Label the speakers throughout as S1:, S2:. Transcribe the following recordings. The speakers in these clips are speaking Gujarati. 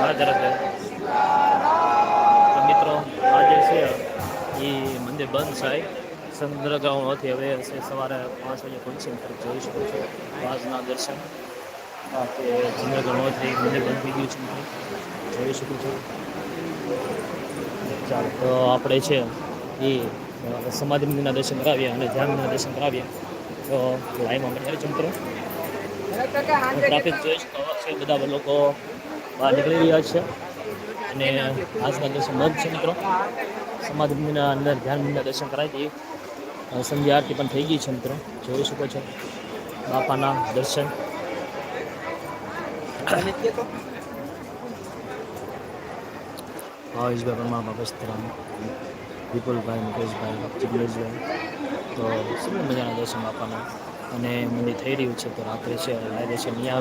S1: રાધે રાધે તો મિત્રો આજે છે એ મંદિર બંધ છે. ચંદ્રગાંવથી હવે છે સવારે પાંચ વાગે પહોંચી તરફ જોઈ શકો છો. આજના દર્શન. આ તે ચંદ્રગાંવથી મંદિર બંધ થઈ ગયું છે જોઈ શકું છું. ચાલો તો આપણે છે એ સમાધિ મંદિરના દર્શન કરાવીએ અને ધ્યાન મંદિરના દર્શન કરાવીએ. તો લાઈવમાં મળ્યા મિત્રો. ટ્રાફિક જોઈ શકો છે. બધા લોકો બહાર નીકળી રહ્યા છે. અને આજના દર્શન બંધ છે મિત્રો. સમાધિ અંદર ધ્યાન મંદિરના દર્શન કરાવી દઈએ. સંધ્યા આરતી પણ થઈ ગઈ છે મિત્રો. જોઈ શકો છો. બાપાના દર્શન. ભાવેશભાઈ પરમાર બાપસ્તરામ વિપુલભાઈ, મુકેશભાઈ, જિગ્નેશભાઈ. તો સુંદર મજાના દર્શન બાપાના. અને મંદિર થઈ રહ્યું છે. તો રાત્રે છે લાગે છે ગયા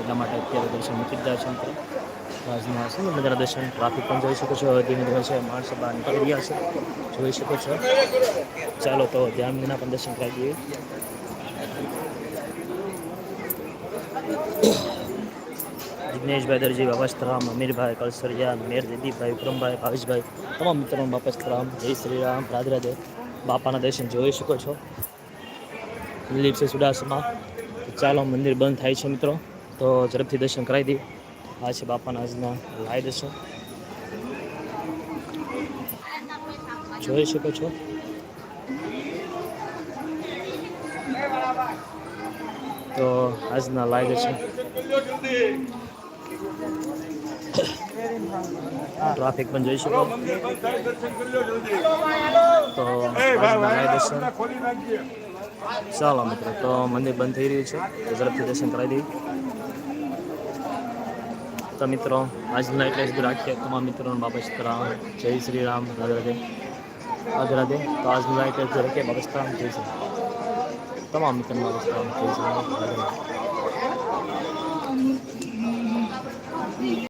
S1: એટલા માટે અત્યારે દર્શન મૂકી છે મિત્રો. આજના સુંદર મજાના દર્શન ટ્રાફિક પણ જોઈ શકો છો. ધીમે ધીમે છે માણસો નીકળી રહ્યા છે. જોઈ શકો છો. ચાલો તો ધ્યાન વિના પણ દર્શન કરાવી દઈએ. જિગ્નેશભાઈ દરજી બાપસ્તરામ અમીરભાઈ, કલસરિયા, મેર દીદીભાઈ વિક્રમભાઈ, ભાવેશભાઈ, તમામ મિત્રો બાપસ્તરામ જય શ્રી રામ રાધે રાધે. બાપાના દર્શન જોઈ શકો છો. દિલીપ છે સુડાસમાં ચાલો મંદિર બંધ થાય છે મિત્રો. તો ઝડપથી દર્શન કરાવી દઈએ. આ છે બાપાના આજના લાય દર્શન. જોઈ શકો છો. તો આજના લાય દર્શન. ટ્રાફિક પણ જોઈ શકો. તો આજના લાય દર્શન. ચાલો મિત્રો તો મંદિર બંધ થઈ રહ્યું છે. તો ઝડપથી દર્શન કરાવી દઈએ. તો મિત્રો, આજના એટલે જ રાખીએ. તમામ મિત્રોને બાબા સીતારામ જય શ્રી રામ. રાધે રાધે. રાધે રાધે. તો આજના એટલે જ રાખીએ. બાબા સીતારામ જય શ્રી તમામ મિત્રોને બાબા સીતારામ જય શ્રી રામ. રાધે રાધે.